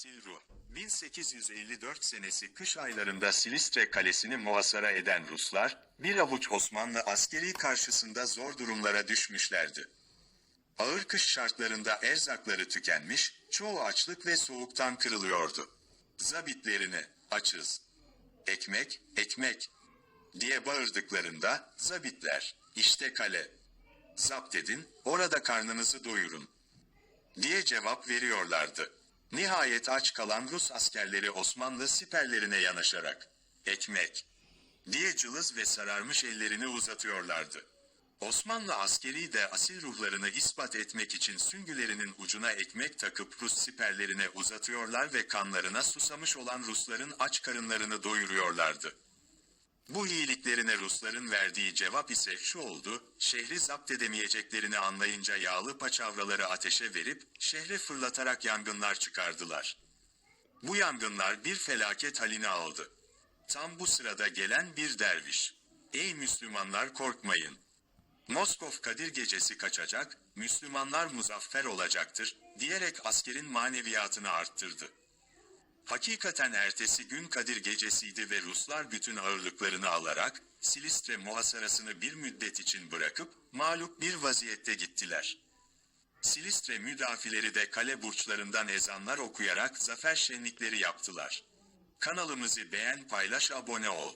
Silru, 1854 senesi kış aylarında Silistre kalesini muhasara eden Ruslar, bir avuç Osmanlı askeri karşısında zor durumlara düşmüşlerdi. Ağır kış şartlarında erzakları tükenmiş, çoğu açlık ve soğuktan kırılıyordu. Zabitlerine, açız, ekmek, ekmek diye bağırdıklarında, zabitler, işte kale, zapt edin, orada karnınızı doyurun diye cevap veriyorlardı. Nihayet aç kalan Rus askerleri Osmanlı siperlerine yanaşarak ekmek diye cılız ve sararmış ellerini uzatıyorlardı. Osmanlı askeri de asil ruhlarını ispat etmek için süngülerinin ucuna ekmek takıp Rus siperlerine uzatıyorlar ve kanlarına susamış olan Rusların aç karınlarını doyuruyorlardı. Bu iyiliklerine Rusların verdiği cevap ise şu oldu, şehri zapt edemeyeceklerini anlayınca yağlı paçavraları ateşe verip, şehre fırlatarak yangınlar çıkardılar. Bu yangınlar bir felaket halini aldı. Tam bu sırada gelen bir derviş. Ey Müslümanlar korkmayın. Moskov Kadir gecesi kaçacak, Müslümanlar muzaffer olacaktır, diyerek askerin maneviyatını arttırdı. Hakikaten ertesi gün Kadir gecesiydi ve Ruslar bütün ağırlıklarını alarak Silistre muhasarasını bir müddet için bırakıp mağlup bir vaziyette gittiler. Silistre müdafileri de kale burçlarından ezanlar okuyarak zafer şenlikleri yaptılar. Kanalımızı beğen paylaş abone ol.